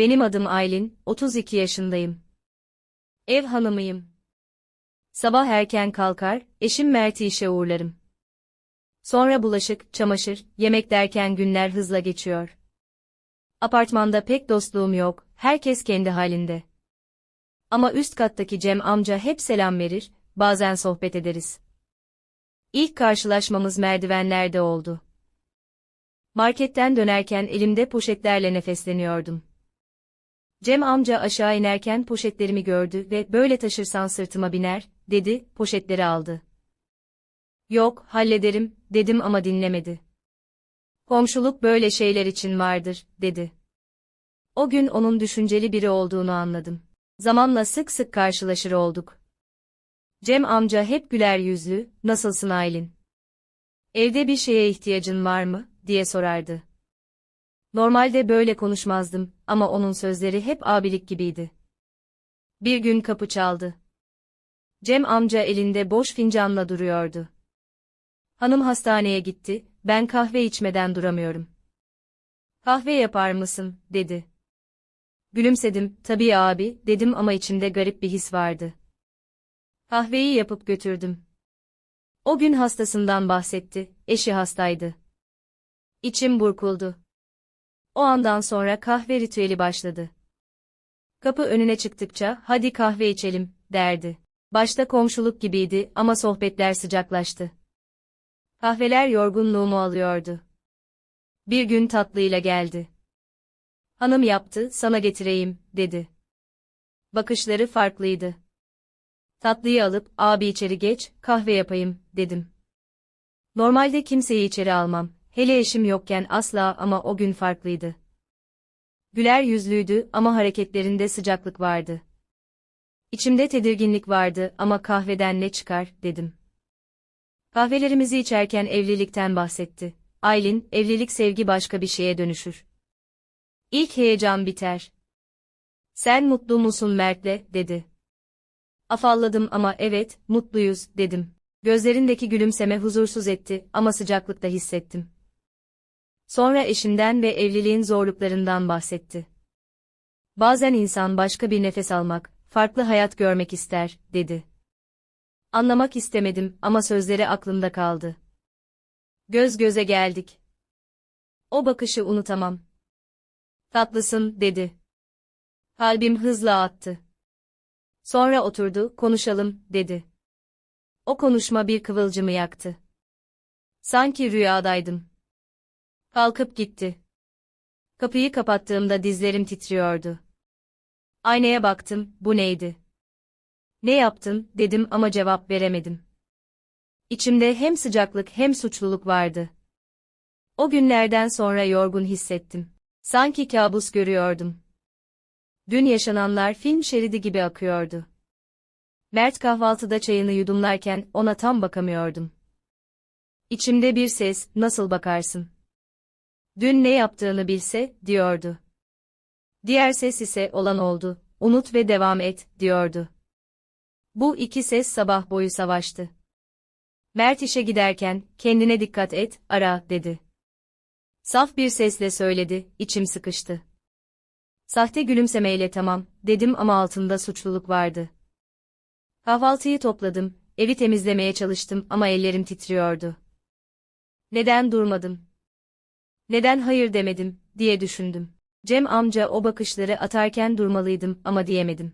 Benim adım Aylin, 32 yaşındayım. Ev hanımıyım. Sabah erken kalkar, eşim Mert'i işe uğurlarım. Sonra bulaşık, çamaşır, yemek derken günler hızla geçiyor. Apartmanda pek dostluğum yok, herkes kendi halinde. Ama üst kattaki Cem amca hep selam verir, bazen sohbet ederiz. İlk karşılaşmamız merdivenlerde oldu. Marketten dönerken elimde poşetlerle nefesleniyordum. Cem amca aşağı inerken poşetlerimi gördü ve böyle taşırsan sırtıma biner, dedi, poşetleri aldı. Yok, hallederim, dedim ama dinlemedi. Komşuluk böyle şeyler için vardır, dedi. O gün onun düşünceli biri olduğunu anladım. Zamanla sık sık karşılaşır olduk. Cem amca hep güler yüzlü, nasılsın Aylin? Evde bir şeye ihtiyacın var mı, diye sorardı. Normalde böyle konuşmazdım ama onun sözleri hep abilik gibiydi. Bir gün kapı çaldı. Cem amca elinde boş fincanla duruyordu. Hanım hastaneye gitti, ben kahve içmeden duramıyorum. Kahve yapar mısın, dedi. Gülümsedim, tabii abi, dedim ama içimde garip bir his vardı. Kahveyi yapıp götürdüm. O gün hastasından bahsetti, eşi hastaydı. İçim burkuldu. O andan sonra kahve ritüeli başladı. Kapı önüne çıktıkça, hadi kahve içelim, derdi. Başta komşuluk gibiydi ama sohbetler sıcaklaştı. Kahveler yorgunluğumu alıyordu. Bir gün tatlıyla geldi. Hanım yaptı, sana getireyim, dedi. Bakışları farklıydı. Tatlıyı alıp, abi içeri geç, kahve yapayım, dedim. Normalde kimseyi içeri almam, hele eşim yokken asla ama o gün farklıydı. Güler yüzlüydü ama hareketlerinde sıcaklık vardı. İçimde tedirginlik vardı ama kahveden ne çıkar, dedim. Kahvelerimizi içerken evlilikten bahsetti. Aylin, evlilik sevgi başka bir şeye dönüşür. İlk heyecan biter. Sen mutlu musun Mert'le, dedi. Afalladım ama evet, mutluyuz, dedim. Gözlerindeki gülümseme huzursuz etti ama sıcaklıkta hissettim. Sonra eşinden ve evliliğin zorluklarından bahsetti. Bazen insan başka bir nefes almak, farklı hayat görmek ister, dedi. Anlamak istemedim ama sözleri aklımda kaldı. Göz göze geldik. O bakışı unutamam. Tatlısın, dedi. Kalbim hızla attı. Sonra oturdu, konuşalım, dedi. O konuşma bir kıvılcımı yaktı. Sanki rüyadaydım. Kalkıp gitti. Kapıyı kapattığımda dizlerim titriyordu. Aynaya baktım, bu neydi? Ne yaptın, dedim ama cevap veremedim. İçimde hem sıcaklık hem suçluluk vardı. O günlerden sonra yorgun hissettim. Sanki kabus görüyordum. Dün yaşananlar film şeridi gibi akıyordu. Mert kahvaltıda çayını yudumlarken ona tam bakamıyordum. İçimde bir ses, nasıl bakarsın? Dün ne yaptığını bilse, diyordu. Diğer ses ise olan oldu, unut ve devam et, diyordu. Bu iki ses sabah boyu savaştı. Mert işe giderken, kendine dikkat et, ara, dedi. Saf bir sesle söyledi, içim sıkıştı. Sahte gülümsemeyle tamam, dedim ama altında suçluluk vardı. Kahvaltıyı topladım, evi temizlemeye çalıştım ama ellerim titriyordu. Neden durmadım? Neden hayır demedim, diye düşündüm. Cem amca o bakışları atarken durmalıydım ama diyemedim.